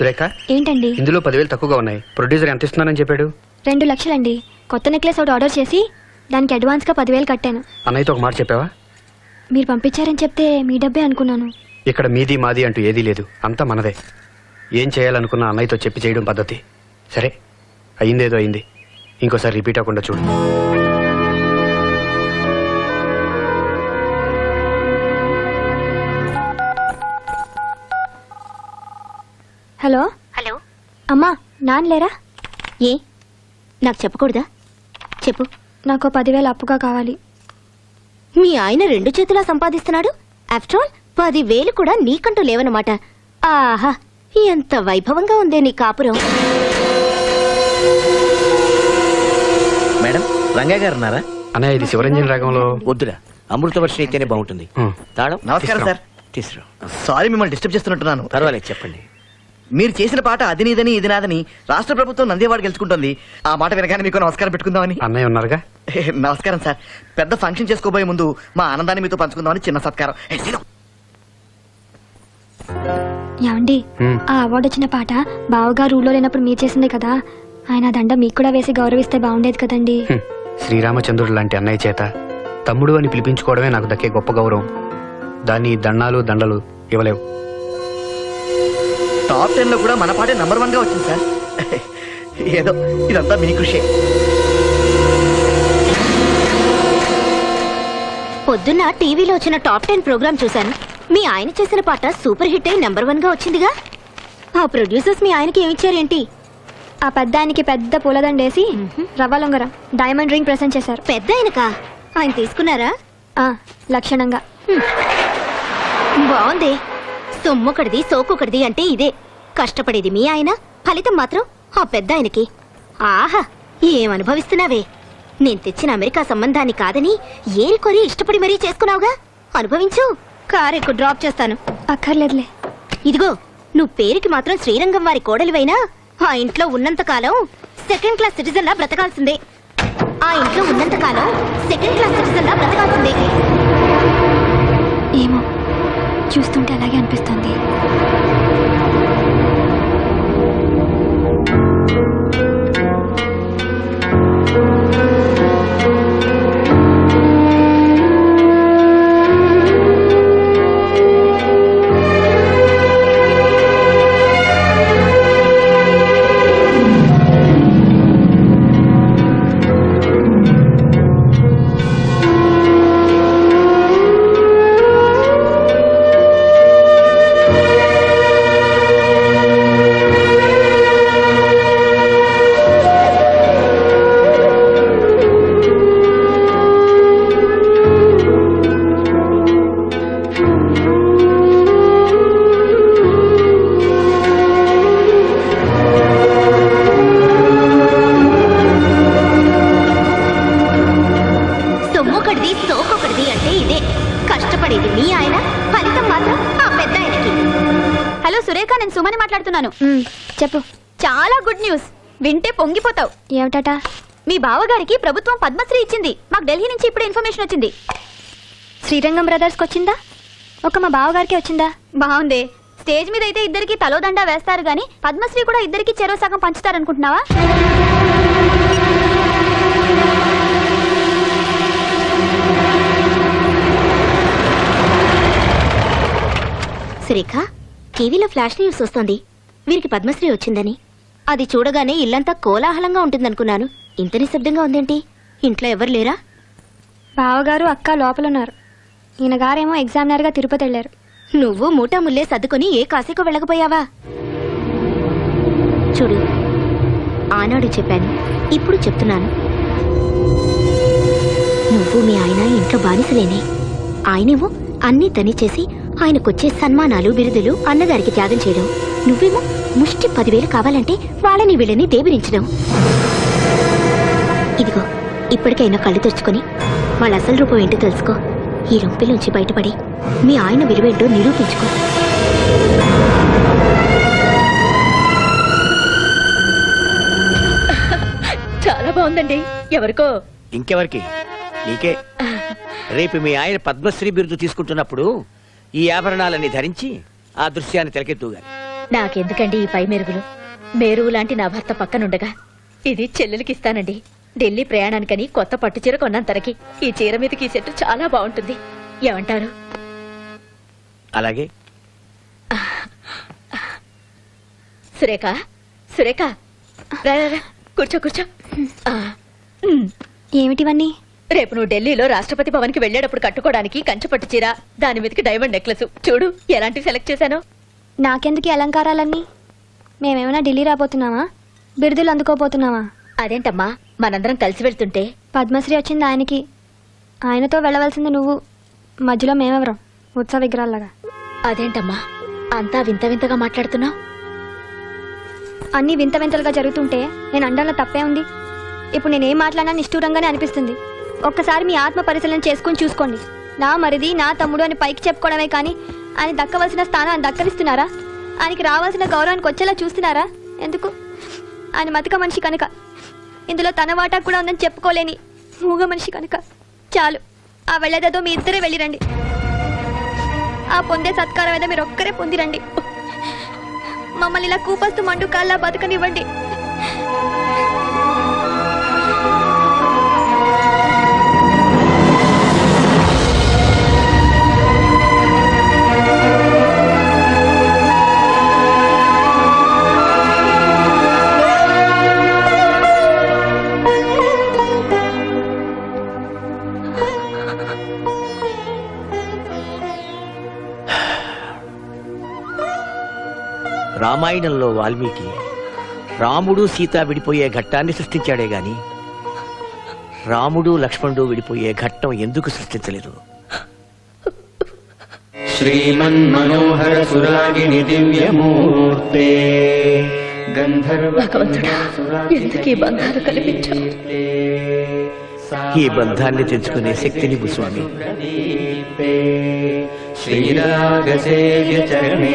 సురేఖ? ఏంటండి? ఇందులో పదివేలు తక్కువగా ఉన్నాయి. ప్రొడ్యూసర్ ఎంత ఇస్తున్నానని చెప్పాడు? రెండు లక్షలండి. కొత్త నెక్లెస్ ఒకటి ఆర్డర్ చేసి దానికి అడ్వాన్స్గా పదివేలు కట్టాను. అన్నయ్యతో ఒక మాట చెప్పావా? మీరు పంపించారని చెప్తే మీ డబ్బే అనుకున్నాను. ఇక్కడ మీది మాది అంటూ ఏదీ లేదు. అంతా మనదే. ఏం చేయాలనుకున్న అన్నయ్యతో చెప్పి చేయడం పద్ధతి. సరే అయిందేదో అయింది. ఇంకోసారి రిపీట్ అవ్వకుండా చూడు. హలో? హలో. అమ్మా లేరా? ఏ? నాకు చెప్పకూడదా? చెప్పు. నాకు పదివేలు అప్పుగా కావాలి. మీ ఆయన రెండు చేతులా సంపాదిస్తున్నాడు? ఆఫ్టర్ ఆల్ పదివేలు కూడా నీకంటూ లేవనమాట ఆహా ఎంత వైభవంగా ఉందే నీ కాపురం. మేడం రంగయ్య గారు ఉన్నారా అన్నయ్య ఇది శివరంజన్ రాగంలో వద్దురా అమృతవర్షం అయితేనే బాగుంటుంది. తాళం? నమస్కారం సార్. తీసురా సారీ మిమ్మల్ని డిస్టర్బ్ చేస్తున్నట్టున్నాను. పర్వాలేదు చెప్పండి. మీరు చేసిన పాట అది నీదని ఇది నాదని రాష్ట్ర ప్రభుత్వం నందేవాడ గెలుచుకుంటుంది. ఆ మాట వినగానే మీకు నమస్కారం పెట్టుకుందామని. అన్నయ్య ఉన్నారుగా? నమస్కారం సార్. పెద్ద ఫంక్షన్ చేసుకోబోయే ముందు మా ఆనందాన్ని మీతో పంచుకుందామని చిన్న సత్కారం. ఏమండి. ఆ అవార్డు వచ్చిన పాట బావగారు ఊళ్ళో లేనప్పుడు మీరు చేసిందే కదా? ఆయన ఆ దండ మీకు కూడా వేసి గౌరవిస్తే బాగుండేది కదండి. శ్రీరామచంద్రుడు లాంటి అన్నయ్య చేత తమ్ముడు అని పిలిపించుకోవడమే నాకు దక్కే గొప్ప గౌరవం. దాన్ని దండాలు దండలు ఇవ్వలేవు. టాప్ టెన్లో కూడా మన పాటే నంబర్ వన్గా వచ్చింది సార్. ఏదో ఇదంతా మీ కృషే. పొద్దున్న టీవీలో వచ్చిన టాప్ టెన్ ప్రోగ్రామ్ చూశాను. మీ ఆయన చేసిన పాట సూపర్ హిట్ అయి నెంబర్ వన్గా వచ్చిందిగా. ఆ ప్రొడ్యూసర్స్ మీ ఆయనకి ఏమిచ్చారేంటి ఆ పెద్ద ఆయనకి పెద్ద పూలదండేసి రవ్వ లొంగరం డైమండ్ రింగ్ ప్రెసెంట్ చేశారు. పెద్ద ఆయనకా? ఆయన తీసుకున్నారా? ఆ, లక్షణంగా. బాగుంది. సొమ్మొకటిది సోకొకటిది అంటే ఇదే. కష్టపడేది మీ ఆయన ఫలితం మాత్రం ఆ పెద్ద ఆయనకి ఆహా ఏం అనుభవిస్తున్నావే నేను తెచ్చిన అమెరికా సంబంధాన్ని కాదని ఏరికొరి ఇష్టపడి మరీ చేసుకున్నావుగా? అనుభవించు. కారు ఎక్కువ డ్రాప్ చేస్తాను. అక్కర్లేదులే. ఇదిగో నువ్వు పేరుకి మాత్రం శ్రీరంగం వారి కోడలివైనా? ఆ ఇంట్లో ఉన్నంత కాలం సెకండ్ క్లాస్ సిటిజన్ లా బ్రతకాల్సిందే. ఆ ఇంట్లో ఉన్నంత కాలం సెకండ్ క్లాస్ సిటిజన్ లా బ్రతకాల్సిందే. చూస్తుంటే అలాగే అనిపిస్తుంది. ఉమ్, చెప్పు. చాలా గుడ్ న్యూస్ వింటే పొంగిపోతావు. ఏమిటట? మీ బావగారికి ప్రభుత్వం పద్మశ్రీ ఇచ్చింది. మాకు ఢిల్లీ నుంచి ఇప్పుడు ఇన్ఫర్మేషన్ వచ్చింది. శ్రీరంగం బ్రదర్స్కి వచ్చిందా? ఒక మా బావగారికి వచ్చిందా? బాగుంది స్టేజ్ మీద అయితే ఇద్దరికి తలోదండా వేస్తారు గాని పద్మశ్రీ కూడా ఇద్దరికి చెరో సగం పంచుతారనుకుంటున్నావా? సురేఖ టీవీలో ఫ్లాష్ న్యూస్ వస్తుంది. వీరికి పద్మశ్రీ వచ్చిందని. అది చూడగానే ఇల్లంతా కోలాహలంగా ఉంటుందనుకున్నాను. ఇంత నిశ్శబ్దంగా ఉందేంటి? ఇంట్లో ఎవరు లేరా? బావగారు అక్క లోపల ఉన్నారు ఈయన గారేమో ఎగ్జామినర్గా తిరుపతి వెళ్ళారు. నువ్వు మూటా ముల్లే సర్దుకొని ఏ కాశీకు వెళ్ళకపోయావా? చూడు ఆనాడు చెప్పాను ఇప్పుడు చెప్తున్నాను. నువ్వు మీ ఆయన ఇంట్లో బానిసలేనే. ఆయనేమో అన్నీ తని చేసి ఆయనకొచ్చే సన్మానాలు బిరుదులు అన్నగారికి త్యాగం చేయడం. నువ్వేమో ముష్టి పదివేలు కావాలంటే వాళ్ళని వీళ్ళని దేబిరించడం. ఇదిగో ఇప్పటికైనా కళ్ళు తెరుచుకొని వాళ్ళ అసలు రూపం ఏంటో తెలుసుకో. ఈ రొంపిలోంచి బయటపడి మీ ఆయన విలువేంటో నిరూపించుకో. చాలా బాగుందండి. ఎవరికో? ఇంకెవరికి? నీకే. రేపు మీ ఆయన పద్మశ్రీ బిరుదు తీసుకుంటున్నప్పుడు ఈ ఆభరణాలన్నీ ధరించి ఆ దృశ్యాన్ని తిలకెత్తుగాలి నాకెందుకండి ఈ పై మెరుగులు? మేరువు లాంటి నా భర్త పక్కనుండగా ఇది చెల్లెలకి ఇస్తానండి ఢిల్లీ ప్రయాణానికని కొత్త పట్టు చీర కొన్నాను తనకి. ఈ చీర మీదకి ఈ సెట్ చాలా బాగుంటుంది. ఏమంటారు? అలాగే. సురేఖ సురేఖ. రా రా, రా. కూర్చో కూర్చో. ఆ, ఉమ్. ఏమిటివన్నీ? రేపు నువ్వు ఢిల్లీలో రాష్ట్రపతి భవన్కి వెళ్ళేటప్పుడు కట్టుకోవడానికి కంచుపట్టు చీర దాని మీదకి డైమండ్ నెక్లెస్. చూడు ఎలాంటివి సెలెక్ట్ చేశానో. నాకెందుకు అలంకారాలన్నీ? మేమేమైనా ఢిల్లీ రాబోతున్నావా బిరుదులు అందుకోబోతున్నావా అదేంటమ్మా? మనందరం కలిసి వెళ్తుంటే? పద్మశ్రీ వచ్చింది ఆయనకి. ఆయనతో వెళ్ళవలసింది నువ్వు. మధ్యలో మేమెవరం? ఉత్సవ విగ్రహాల్లాగా. అదేంటమ్మా? అంతా వింత వింతగా మాట్లాడుతున్నావు? అన్నీ వింత వింతలుగా జరుగుతుంటే నేను అండంలో తప్పే ఉంది. ఇప్పుడు నేనేం మాట్లాడినా నిష్ఠూరంగానే అనిపిస్తుంది. ఒక్కసారి మీ ఆత్మ పరిశీలన చేసుకుని చూసుకోండి. నా మరిది నా తమ్ముడు అని పైకి చెప్పుకోవడమే కానీ ఆయన దక్కవలసిన స్థానాన్ని దక్కరిస్తున్నారా? ఆయనకి రావాల్సిన గౌరవానికి వచ్చేలా చూస్తున్నారా? ఎందుకు? ఆయన మతిక మనిషి కనుక. ఇందులో తన వాటా కూడా ఉందని చెప్పుకోలేని మూగ మనిషి కనుక. చాలు. ఆ వెళ్ళేదేదో మీ ఇద్దరే వెళ్ళిరండి. ఆ పొందే సత్కారం ఏదో మీరు ఒక్కరే పొందిరండి. మమ్మల్ని ఇలా కూపస్తు మండు కాళ్ళ బతకనివ్వండి. రామాయణంలో వాల్మీకి రాముడు సీత విడిపోయే ఘట్టాన్ని సృష్టించాడే గాని రాముడు లక్ష్మణుడు విడిపోయే ఘట్టం ఎందుకు సృష్టించలేదు? శ్రీమన్మనోహర సురాగిణి దివ్యమూర్తే ఈ బంధాన్ని తెచ్చుకునే శక్తిని భూస్వామి. प्रदीप्ते श्रीरागसेव्य चरणे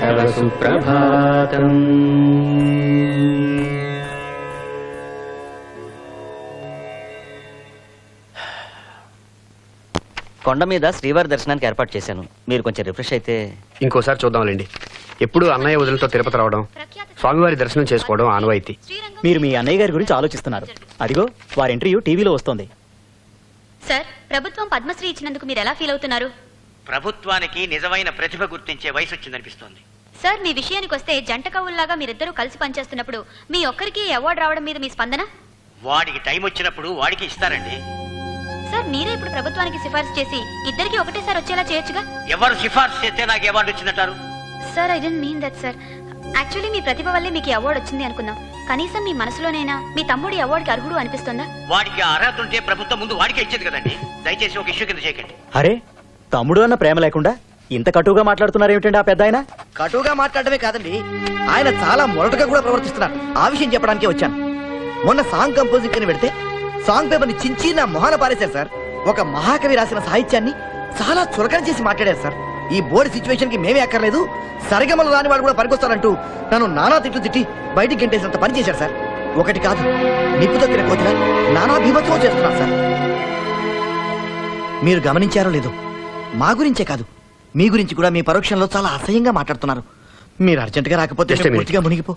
तव सुप्रभातम् కొండ మీద శ్రీవారి దర్శనానికి ఏర్పాటు చేశాను మీరు కొంచెం రిఫ్రెష్ అయితే ఇంకోసారి చూద్దాంలేండి ఎప్పుడు అన్నయ్య వదిలితో తిరుపతి రావడం స్వామివారి దర్శనం చేసుకోవడం ఆనవాయితీ మీరు మీ అన్నయ్య గారి గురించి ఆలోచిస్తున్నారు అదిగో వారి ఇంటర్వ్యూ టీవీలో వస్తోంది సార్ ప్రభుత్వం పద్మశ్రీ ఇచ్చినందుకు మీరు ఎలా ఫీల్ అవుతున్నారు ప్రభుత్వానికి నిజమైన ప్రతిభ గుర్తించే వయసు వచ్చిందనిపిస్తోంది. సార్ మీ విషయానికి వస్తే జంట కవుల్లాగా మీరిద్దరూ కలిసి పనిచేస్తున్నప్పుడు మీ ఒక్కరికి అవార్డు రావడం మీద మీ స్పందన? వాడికి టైం వచ్చినప్పుడు వాడికి ఇస్తారండి. సార్ మీరే ఇప్పుడు ప్రభుత్వానికి సిఫార్సు చేసి ఇద్దరికి ఒకటేసారి వచ్చేలా చేయొచ్చుగా? ఎవరు సిఫార్సు చేస్తే నాకు award వచ్చిందంటారు? Sir I didn't mean that sir. Actually మీ ప్రతిభ వల్లే మీకు అవార్డు వచ్చింది అనుకుందాం. కనీసం మీ మనసులోనైనా మీ తమ్ముడి అవార్డుకి అర్హుడు అనిపిస్తుందా? వాడికి ఆ అర్హత ఉంటే ప్రభుత్వం ముందు వాడికే ఇచ్చేది కదండి. దయచేసి ఒక ఇష్యూ కింద చేయకండి. అరే తమ్ముడు అన్న ప్రేమ లేకుండా ఇంత కటుగా మాట్లాడుతున్నారు ఏమిటండి ఆ పెద్ద ఆయన కటుగా మాట్లాడటమే కాదండి. ఆయన చాలా మొరటుగా కూడా ప్రవర్తిస్తున్నారు. ఆ విషయం చెప్పడానికే వచ్చాను. మొన్న సాంగ్ కంపోజింగ్ అని పెడితే సాంగ్ పేపర్ని చించి నా మొహాన పారేశారు సార్. ఒక మహాకవి రాసిన సాహిత్యాన్ని చాలా చులకన చేసి మాట్లాడారు సార్. ఈ బోర్డు సిచ్యువేషన్కి మేమే అక్కర్లేదు. సరిగమలు రాని వాడు కూడా పనికొస్తారంటూ నన్ను నానా తిట్లు తిట్టి బయటికి గంటేసినంత పని చేశారు సార్. ఒకటి కాదు నిప్పు తగ్గిన కోతిలా నానా భీమత్వం చేస్తున్నారు సార్. మీరు గమనించారో లేదో మా గురించే కాదు. మీ గురించి కూడా మీ పరోక్షంలో చాలా అసహ్యంగా మాట్లాడుతున్నారు. మీరు అర్జెంటుగా రాకపోతే Just a మేము minute. పూర్తిగా మునిగిపో.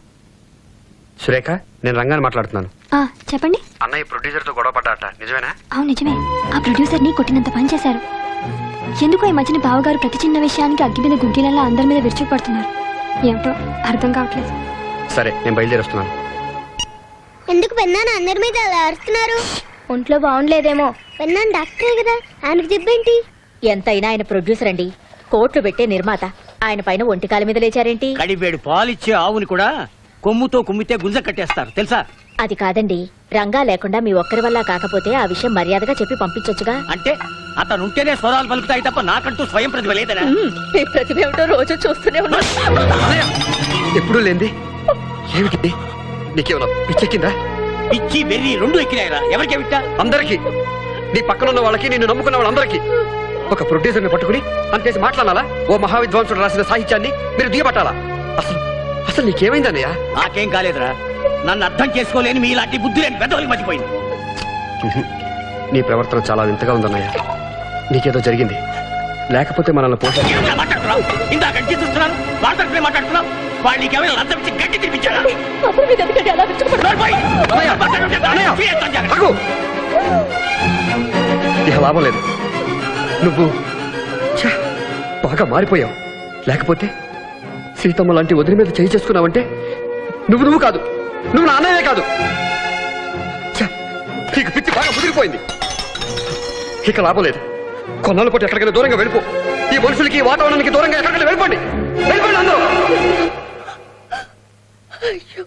సురేఖ నేను రంగాన్ని మాట్లాడుతున్నాను. ఆ, చెప్పండి. అన్నయ్య ప్రొడ్యూసర్తో గొడవ పడ్డాట. నిజమేనా? అవును నిజమే. ఆ ప్రొడ్యూసర్ని కొట్టినంత పని చేశారు. ఎందుకో ఈ మధ్యన బావగారు ప్రతి చిన్న విషయానికి అగ్గి మీద గుగ్గిలల్లా అందరి మీద విరుచుకుపడుతున్నారు ఏమిటో అర్థం కావట్లేదు. సరే నేను బయలుదేరొస్తున్నాను. ఎందుకు పెన్నాను అందరి మీద అలా అరుస్తున్నారు? ఒంట్లో బాగుండలేదేమో పెన్నాను డాక్టరే కదా. ఆయనకు దెబ్బేంటి ఎంతైనా ఆయన ప్రొడ్యూసర్ అండి. కోట్లు పెట్టే నిర్మాత. ఆయన పైన ఒంటికాల మీద లేచారేంటి? కడివేడు పాలిచ్చే ఆవుని కూడా కొమ్ముతో కుమ్మితే గుంజ కట్టేస్తారు. తెలుసా? అది కాదండి. రంగా లేకుండా మీ ఒక్కరి వల్ల కాకపోతే ఆ విషయం మర్యాదగా చెప్పి పంపించొచ్చుగా? అంటే అతను ఉంటేనే స్వరాలు పలుకుతాయి తప్ప నాకంటూ స్వయం ప్రతిభ లేదనా? మ్మ్, మీ ప్రతిభ ఏమిటో రోజు చూస్తూనే ఎప్పుడూ లేంది ఏమిటి నీకేమన్నా పిచ్చెక్కిందా? పిచ్చి వెర్రి రెండు ఎక్కినాయిరా. ఎవరికి విట్టా అందరికీ. నీ పక్కన ఉన్న వాళ్ళకి నిన్ను నమ్ముకున్న వాళ్ళందరికీ. ఒక ప్రొడ్యూసర్ని పట్టుకుని అంతేసి మాట్లాడాలా? ఓ మహావిద్వాంసుడు రాసిన సాహిత్యాన్ని మీరు దిగబట్టాలా? అసలు అసలు నీకేమైందన్నయ్య నాకేం కాలేదురా. నన్ను అర్థం చేసుకోలేని మీ ఇలాంటి బుద్ధి లేని పెద్దవాళ్ళకి మర్చిపోయింది. నీ ప్రవర్తన చాలా వింతగా ఉందన్నయ్య నీకేదో జరిగింది. లేకపోతే మనల్ని ఇందాక చూస్తున్నాను వాళ్ళు నీకేమైనా లంచం ఇచ్చి తినిపించారా. ఇక లాభం లేదు. నువ్వు బాగా మారిపోయావు. లేకపోతే సీతమ్మ లాంటి వదిలి మీద చేయి చేసుకున్నావంటే నువ్వు నువ్వు కాదు నువ్వు నాన్నయ్యే కాదు. నీకు పిచ్చి బాగా ముదిరిపోయింది. ఇక లాభం లేదు. పోటీ పాటు ఎక్కడికైనా దూరంగా వెళ్ళిపో. ఈ మనుషులకి వాతావరణానికి దూరంగా ఎక్కడికైనా వెళ్ళిపోండి. వెళ్ళిపోండి అందరూ. అయ్యో.